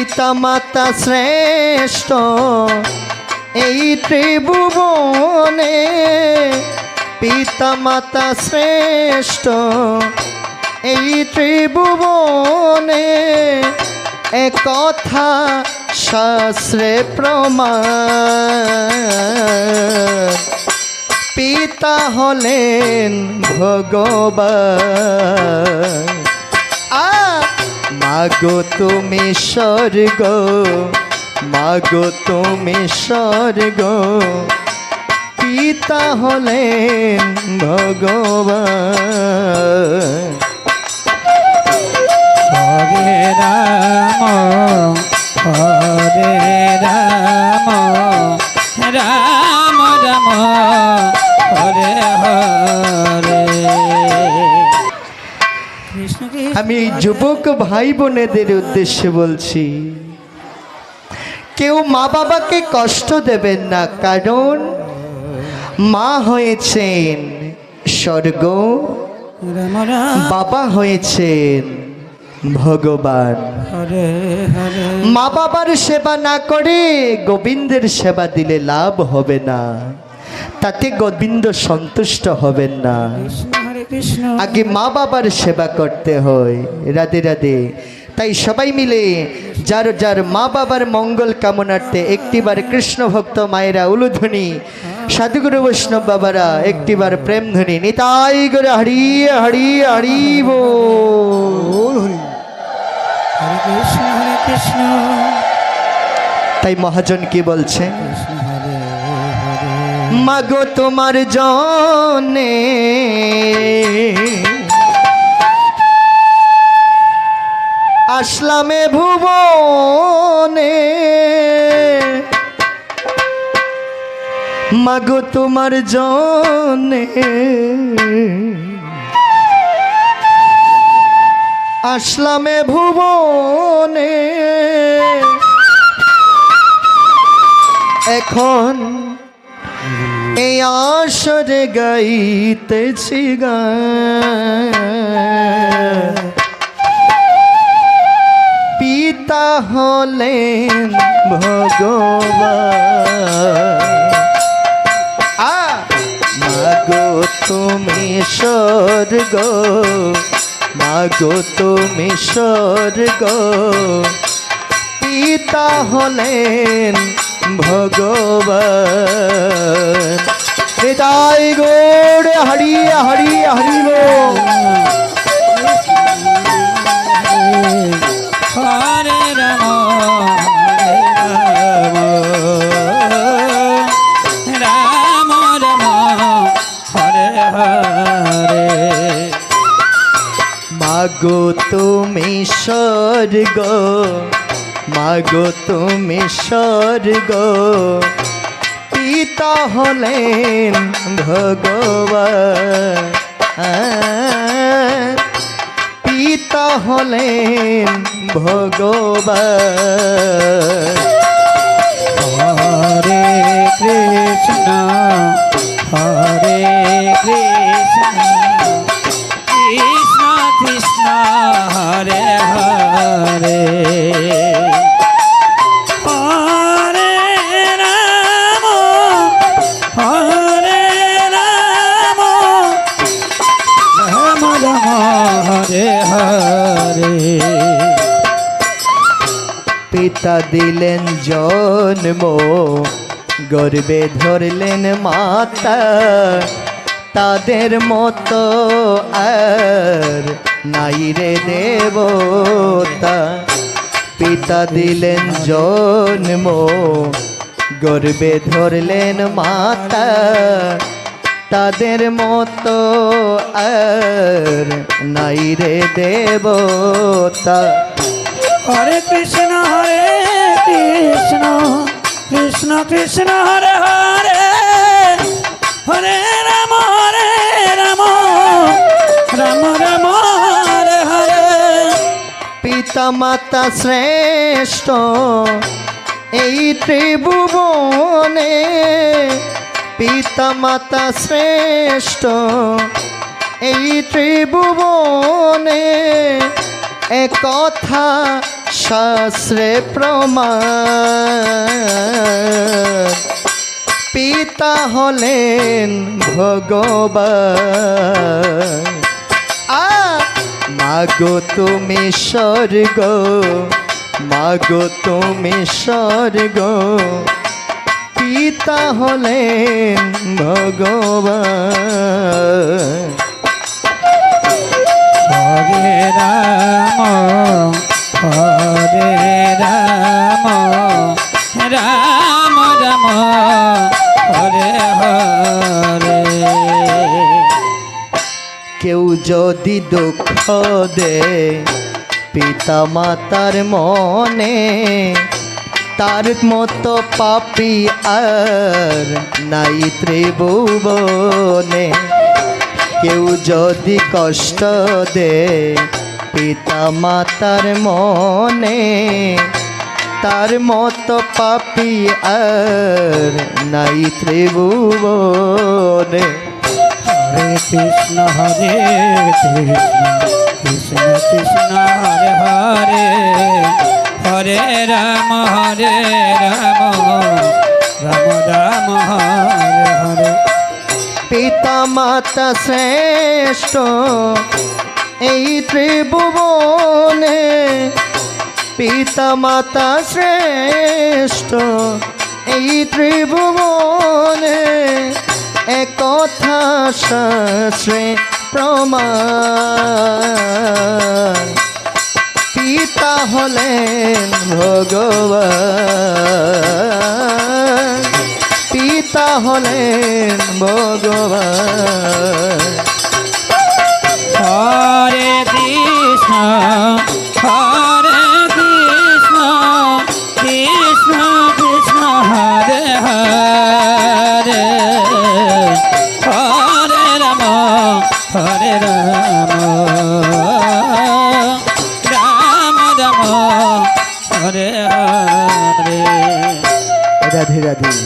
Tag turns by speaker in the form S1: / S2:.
S1: পিতা মাতা শ্রেষ্ঠ এই ত্রিভুবনে পিতা মাতা শ্রেষ্ঠ এই ত্রিভুবনে এ কথা শাস্ত্রে প্রমাণ পিতা হলেন ভগবান মাগো তুমি স্বর্গ মাগো তুমি স্বর্গ পিতা হলেন ভগবান হরে রাম হরে রাম রাম রাম
S2: আমি যুবক ভাই বোনেদের উদ্দেশ্যে বলছি কেউ মা বাবাকে কষ্ট দেবেন না কারণ মা হয়েছেন স্বর্গ বাবা হয়েছেন ভগবান মা বাবার সেবা না করে গোবিন্দের সেবা দিলে লাভ হবে না তাতে গোবিন্দ সন্তুষ্ট হবেন না আগে মা বাবার সেবা করতে হয় রাধে রাধে তাই সবাই মিলে যার যার মা বাবার মঙ্গল কামনার্থে একটিবার কৃষ্ণ ভক্ত মায়েরা উলুধ্বনি সাধুগুরু বৈষ্ণব বাবারা একটিবার প্রেমধ্বনি নিতাই করে হরি হরি হরি তাই মহাজন কি বলছে মাগো তোমার জনে আসলামে ভুবনে মাগো তোমার জনে আসলামে ভুবনে এখন এই আসর গাইতেছি পিতা হলেন ভগবান মাগো তুমি স্বর্গ মাগো তুমি স্বর্গ পিতা হলেন ভগবান নিতাই গোড় হরি হরি হরি বল হরে রাম গো তুমি স্বর্গ মাগো তুমি স্বর্গ পিতা হলেন ভগব পিতা হলেন ভগব হরে কৃষ্ণ হরে রাম হরে পিতা দিলেন জন্ম গর্বে ধরলেন মাতা তাদের মতো আর নাই রে দেবতা পিতা দিলেন জন্ম গর্বে ধরলেন মাতা তাদের মতো আর নাই রে দেবতা হরে কৃষ্ণ হরে কৃষ্ণ কৃষ্ণ কৃষ্ণ হরে হরে হরে রাম হরে রাম রাম রাম হরে হরে পিতা মাতা শ্রেষ্ঠ এই ত্রিভুবনে পিতা মাতা শ্রেষ্ঠ এই ত্রিভুবনে কথা শাস্ত্রে প্রমাণ পিতা হলেন ভগব আ মাগো তুমি স্বর্গ মাগো তুমি স্বর্গ পিতা হলেন ভগবান রাম হরে রাম কেউ যদি দুঃখ দে পিতা মাতার মনে তার মতো পাপি আর নাই ত্রিভুবনে কেউ যদি কষ্ট দে পিতা মাতার মনে তার মতো পাপি আর নাই ত্রিভুবনে হরে কৃষ্ণ হরে কৃষ্ণ কৃষ্ণ কৃষ্ণ হরে হরে হরে রাম হরে রাম রাম রাম হরে হরে পিতা মাতা শ্রেষ্ঠ এই ত্রিভুবনে পিতা মাতা শ্রেষ্ঠ এই ত্রিভুবনে একথা শাস্ত্রে প্রমাণ পিতা হলেন ভগবান পিতা হলেন ভগবান হরে কৃষ্ণ হরে কৃষ্ণ কৃষ্ণ কৃষ্ণ হরে হরে হরে রাম হরে রাম রাধে রাধে